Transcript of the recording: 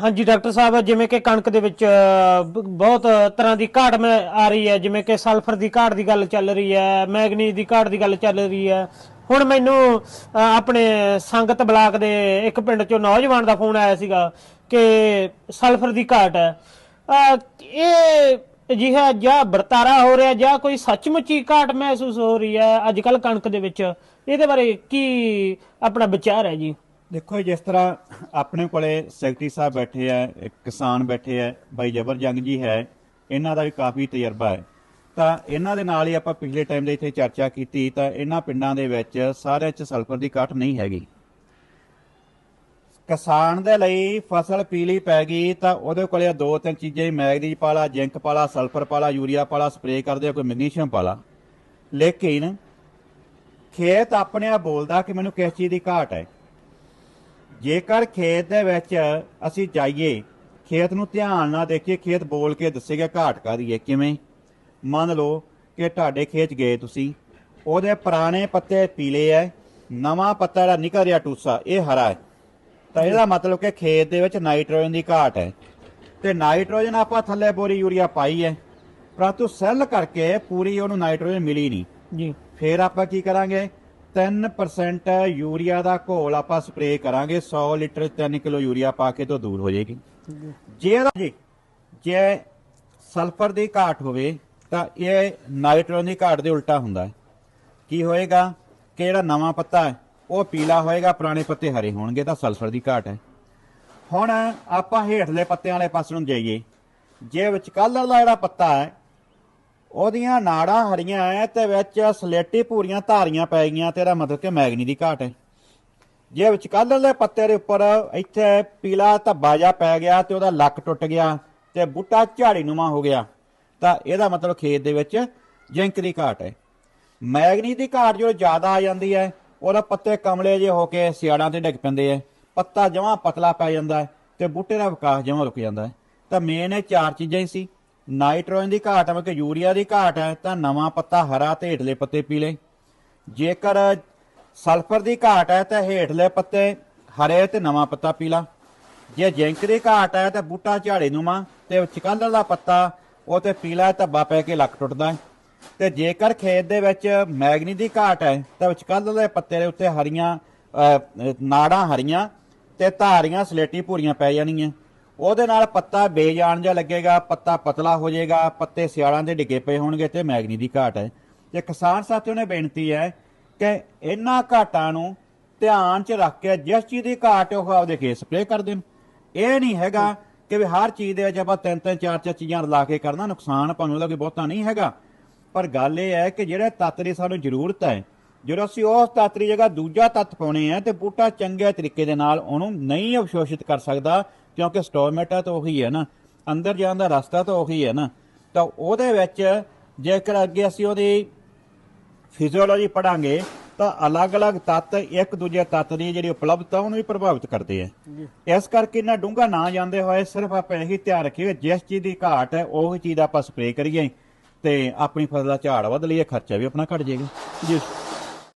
ਹਾਂਜੀ, ਡਾਕਟਰ ਸਾਹਿਬ, ਜਿਵੇਂ ਕਿ ਕਣਕ ਦੇ ਵਿੱਚ ਬਹੁਤ ਤਰ੍ਹਾਂ ਦੀ ਘਾਟ ਮੈਂ, ਆ ਰਹੀ ਹੈ। ਜਿਵੇਂ ਕਿ ਸਲਫਰ ਦੀ ਘਾਟ ਦੀ ਗੱਲ ਚੱਲ ਰਹੀ ਹੈ, ਮੈਗਨੀਜ਼ ਦੀ ਘਾਟ ਦੀ ਗੱਲ ਚੱਲ ਰਹੀ ਹੈ। ਹੁਣ ਮੈਨੂੰ ਆਪਣੇ ਸੰਗਤ ਬਲਾਕ ਦੇ ਇੱਕ ਪਿੰਡ ਚੋਂ ਨੌਜਵਾਨ ਦਾ ਫੋਨ ਆਇਆ ਸੀਗਾ ਕਿ ਸਲਫਰ ਦੀ ਘਾਟ ਹੈ। ਇਹ ਅਜਿਹਾ ਜਾਂ ਵਰਤਾਰਾ ਹੋ ਰਿਹਾ ਜਾਂ ਕੋਈ ਸੱਚਮੁੱਚ ਹੀ ਘਾਟ ਮਹਿਸੂਸ ਹੋ ਰਹੀ ਹੈ ਅੱਜ ਕੱਲ ਕਣਕ ਦੇ ਵਿੱਚ, ਇਹਦੇ ਬਾਰੇ ਕੀ ਆਪਣਾ ਵਿਚਾਰ ਹੈ ਜੀ? ਦੇਖੋ ਜੀ, ਜਿਸ ਤਰ੍ਹਾਂ ਆਪਣੇ ਕੋਲੇ ਸੈਕਟਰੀ ਸਾਹਿਬ ਬੈਠੇ ਆ ਕਿਸਾਨ ਬੈਠੇ ਆ ਬਾਈ ਜਬਰ ਜੰਗ ਜੀ ਹੈ ਇਹਨਾਂ ਦਾ ਵੀ ਕਾਫੀ ਤਜਰਬਾ ਹੈ। ਤਾਂ ਇਹਨਾਂ ਦੇ ਨਾਲ ਹੀ ਆਪਾਂ ਪਿਛਲੇ ਟਾਈਮ ਦੇ ਇੱਥੇ ਚਰਚਾ ਕੀਤੀ ਤਾਂ ਇਹਨਾਂ ਪਿੰਡਾਂ ਦੇ ਵਿੱਚ ਸਾਰਿਆਂ 'ਚ ਸਲਫਰ ਦੀ ਘਾਟ ਨਹੀਂ ਹੈਗੀ। ਕਿਸਾਨ ਦੇ ਲਈ ਫਸਲ ਪੀਲੀ ਪੈ ਗਈ ਤਾਂ ਉਹਦੇ ਕੋਲੇ ਦੋ ਤਿੰਨ ਚੀਜ਼ਾਂ ਹੀ ਮੈਗਨੀਜ਼ ਪਾਲਾ ਜ਼ਿੰਕ ਪਾਲਾ ਸਲਫਰ ਪਾਲਾ ਯੂਰੀਆ ਪਾਲਾ ਸਪਰੇਅ ਕਰਦੇ ਆ, ਕੋਈ ਮੈਗਨੀਸ਼ੀਅਮ ਪਾਲਾ। ਲੇਕਿਨ ਖੇਤ ਆਪਣੇ ਆਪ ਬੋਲਦਾ ਕਿ ਮੈਨੂੰ ਕਿਸ ਚੀਜ਼ ਦੀ ਘਾਟ ਹੈ। ਜੇਕਰ ਖੇਤ ਦੇ ਵਿੱਚ ਅਸੀਂ ਜਾਈਏ ਖੇਤ ਨੂੰ ਧਿਆਨ ਨਾਲ ਦੇਖੀਏ ਖੇਤ ਬੋਲ ਕੇ ਦੱਸੇਗਾ ਘਾਟ ਕਾਦੀ ਹੈ ਕਿਵੇਂ? ਮੰਨ ਲਓ ਕਿ ਤੁਹਾਡੇ ਖੇਤ ਗਏ ਤੁਸੀਂ ਉਹਦੇ ਪੁਰਾਣੇ ਪੱਤੇ ਪੀਲੇ ਐ ਨਵਾਂ ਪੱਤਾ ਜਿਹੜਾ ਨਿਕਲ ਰਿਹਾ ਟੂਸਾ ਇਹ ਹਰਾ ਹੈ ਤਾਂ ਇਹਦਾ ਮਤਲਬ ਕਿ ਖੇਤ ਦੇ ਵਿੱਚ ਨਾਈਟ੍ਰੋਜਨ ਦੀ ਘਾਟ ਹੈ ਤੇ ਨਾਈਟ੍ਰੋਜਨ ਆਪਾਂ ਥੱਲੇ ਬੋਰੀ ਯੂਰੀਆ ਪਾਈ ਹੈ ਪਰੰਤੂ ਸੈੱਲ ਕਰਕੇ ਪੂਰੀ ਉਹਨੂੰ ਨਾਈਟ੍ਰੋਜਨ ਮਿਲੀ ਨਹੀਂ। ਜੀ। ਫਿਰ ਆਪਾਂ ਕੀ ਕਰਾਂਗੇ? 3% ਯੂਰੀਆ ਦਾ ਘੋਲ ਆਪਾਂ ਸਪਰੇਅ ਕਰਾਂਗੇ 100 ਲੀਟਰ 3 ਕਿਲੋ ਯੂਰੀਆ ਪਾ ਕੇ ਤੋਂ ਦੂਰ ਹੋ ਜਾਏਗੀ। ਜੇ ਜੀ, ਜੇ ਸਲਫਰ ਦੀ ਘਾਟ ਹੋਵੇ, ਤਾਂ ਇਹ ਨਾਈਟ੍ਰੋਜਨ ਦੀ ਘਾਟ ਦੇ ਉਲਟਾ ਹੁੰਦਾ ਹੈ। ਕੀ ਹੋਏਗਾ? ਕਿ ਜਿਹੜਾ ਨਵਾਂ ਪੱਤਾ ਹੈ, ਉਹ ਪੀਲਾ ਹੋਏਗਾ, ਪੁਰਾਣੇ ਪੱਤੇ ਹਰੇ ਹੋਣਗੇ, ਤਾਂ ਸਲਫਰ ਦੀ ਘਾਟ ਹੈ। ਹੁਣ ਆਪਾਂ ਹੇਠਲੇ ਪੱਤਿਆਂ ਵਾਲੇ ਪਾਸੇ ਨੂੰ ਜਾਈਏ। ਜੇ ਵਿਚਕਾਲਰ ਦਾ ਜਿਹੜਾ ਪੱਤਾ ਹੈ ਉਹਦੀਆਂ ਨਾੜਾਂ ਹਰੀਆਂ ਐ ਤੇ ਵਿੱਚ ਸਲੇਟੀ ਪੂਰੀਆਂ ਧਾਰੀਆਂ ਪੈ ਗਈਆਂ ਤੇ ਇਹਦਾ ਮਤਲਬ ਕਿ ਮੈਗਨੀ ਦੀ ਘਾਟ ਹੈ ਜੇ ਵਿਚਕਾਲਰ ਦੇ ਪੱਤੇ ਦੇ ਉੱਪਰ ਇੱਥੇ ਪੀਲਾ ਧੱਬਾ ਜਿਹਾ ਪੈ ਗਿਆ ਤੇ ਉਹਦਾ ਲੱਕ ਟੁੱਟ ਗਿਆ ਤੇ ਬੂਟਾ ਝਾੜੀ ਨੂਮਾ ਹੋ ਗਿਆ, ਤਾਂ ਇਹਦਾ ਮਤਲਬ ਖੇਤ ਦੇ ਵਿੱਚ ਜ਼ਿੰਕ ਦੀ ਘਾਟ ਹੈ ਮੈਗਨੀ ਦੀ ਘਾਟ ਜੋ ਜ਼ਿਆਦਾ ਆ ਜਾਂਦੀ ਹੈ ਉਹਦਾ ਪੱਤੇ ਕਮਲੇ ਜੇ ਹੋ ਕੇ ਸਿਆੜਾਂ ਤੇ ਡਿੱਗ ਪੈਂਦੇ ਐ, ਪੱਤਾ ਜਮਾਂ ਪਤਲਾ ਪੈ ਜਾਂਦਾ ਹੈ ਤੇ ਬੂਟੇ ਦਾ ਵਿਕਾਸ ਜਮਾਂ ਰੁਕ ਜਾਂਦਾ ਹੈ ਤਾਂ ਮੇਨ ਇਹ ਚਾਰ ਚੀਜ਼ਾਂ ਹੀ ਸੀ। ਨਾਈਟ੍ਰੋਜਨ ਦੀ ਘਾਟ ਹੈ ਕਿ ਯੂਰੀਆ ਦੀ ਘਾਟ ਹੈ ਤਾਂ ਨਵਾਂ ਪੱਤਾ ਹਰਾ ਤੇ ਹੇਠਲੇ ਪੱਤੇ ਪੀਲੇ ਜੇਕਰ ਸਲਫਰ ਦੀ ਘਾਟ ਹੈ ਤਾਂ ਹੇਠਲੇ ਪੱਤੇ ਹਰੇ ਤੇ ਨਵਾਂ ਪੱਤਾ ਪੀਲਾ ਜੇ ਜ਼ਿੰਕ ਦੀ ਘਾਟ ਹੈ ਤਾਂ ਬੂਟਾ ਝਾੜੇ ਨੂੰਮਾ ਤੇ ਵਿਚਕਾਲਰ ਦਾ ਪੱਤਾ, ਉਹ ਤੇ ਪੀਲਾ ਧੱਬਾ ਪੈ ਕੇ ਲੱਕ ਟੁੱਟਦਾ ਹੈ। ਤੇ ਜੇਕਰ ਖੇਤ ਦੇ ਵਿੱਚ ਮੈਗਨੀ ਦੀ ਘਾਟ ਹੈ, ਤਾਂ ਵਿਚਕਾਲਰ ਦੇ ਪੱਤੇ ਦੇ ਉੱਤੇ ਹਰੀਆਂ ਨਾੜਾਂ ਹਰੀਆਂ, ਤੇ ਧਾਰੀਆਂ, ਸਲੇਟੀ ਭੂਰੀਆਂ ਪੈ ਜਾਣਗੀਆਂ ਉਹਦੇ ਨਾਲ ਪੱਤਾ ਬੇਜਾਨ ਜਿਹਾ ਲੱਗੇਗਾ, ਪੱਤਾ ਪਤਲਾ ਹੋ ਜਾਏਗਾ, ਪੱਤੇ ਸਿਆਲਾਂ ਦੇ ਡਿੱਗੇ ਪਏ ਹੋਣਗੇ ਤੇ ਮੈਗਨੀ ਦੀ ਘਾਟ ਹੈ। ਤੇ ਕਿਸਾਨ ਸਾਥੀਆਂ ਨੇ ਬੇਨਤੀ ਹੈ ਕਿ ਇਹਨਾਂ ਘਾਟਾਂ ਨੂੰ ਧਿਆਨ 'ਚ ਰੱਖ ਕੇ ਜਿਸ ਚੀਜ਼ ਦੀ ਘਾਟ ਉਹ ਆਪਦੇ ਖੇਤ ਸਪਰੇਅ ਕਰ ਦੇਣ। ਇਹ ਨਹੀਂ ਹੈਗਾ ਕਿ ਵੀ ਹਰ ਚੀਜ਼ ਦੇ ਵਿੱਚ ਆਪਾਂ ਤਿੰਨ ਤਿੰਨ, ਚਾਰ ਚਾਰ ਚੀਜ਼ਾਂ ਰਲਾ ਕੇ ਕਰਨਾ, ਨੁਕਸਾਨ ਭਾਵੇਂ ਉਹਦਾ ਕੋਈ ਬਹੁਤਾ ਨਹੀਂ ਹੈਗਾ। ਪਰ ਗੱਲ ਇਹ ਹੈ ਕਿ ਜਿਹੜੇ ਤੱਤ ਦੀ ਸਾਨੂੰ ਜ਼ਰੂਰਤ ਹੈ, ਜਦੋਂ ਅਸੀਂ ਉਸ ਤੱਤ ਦੀ ਜਗ੍ਹਾ ਦੂਜਾ ਤੱਤ ਪਾਉਣੇ ਆ, ਤੇ ਬੂਟਾ ਚੰਗੇ ਤਰੀਕੇ ਦੇ ਨਾਲ ਉਹਨੂੰ ਨਹੀਂ ਅਵਸ਼ੋਸ਼ਿਤ ਕਰ ਸਕਦਾ ਕਿਉਂਕਿ ਸਟੋਰਮੇਟਾ ਤਾਂ ਉਹੀ ਹੈ ਨਾ। ਅੰਦਰ ਜਾਣ ਦਾ ਰਸਤਾ ਤਾਂ ਉਹੀ ਹੈ ਨਾ। ਤਾਂ ਉਹਦੇ ਵਿੱਚ ਜੇਕਰ ਅੱਗੇ ਅਸੀਂ ਉਹਦੀ ਫਿਜ਼ੀਓਲੋਜੀ ਪੜਾਂਗੇ ਤਾਂ ਅਲੱਗ-ਅਲੱਗ ਤੱਤ ਇੱਕ ਦੂਜੇ ਤੱਤ ਦੀ ਜਿਹੜੀ ਉਪਲਬਧਤਾ ਉਹਨੂੰ ਵੀ ਪ੍ਰਭਾਵਿਤ ਕਰਦੇ ਆ। ਇਸ ਕਰਕੇ ਇਹਨਾਂ ਡੂੰਘਾ ਨਾ ਜਾਂਦੇ ਹੋਏ ਸਿਰਫ ਆਪਾਂ ਇਹੀ ਧਿਆਨ ਰੱਖੀਏ ਜਿਸ ਚੀਜ਼ ਦੀ ਘਾਟ ਹੈ ਉਹ ਚੀਜ਼ ਆਪਾਂ ਸਪਰੇਅ ਕਰੀਏ ਤੇ ਆਪਣੀ ਫਸਲ ਦਾ ਝਾੜ ਵਧ ਲਈਏ ਖਰਚਾ ਵੀ ਆਪਣਾ ਘਟ ਜਾਏਗਾ। ਜੀ।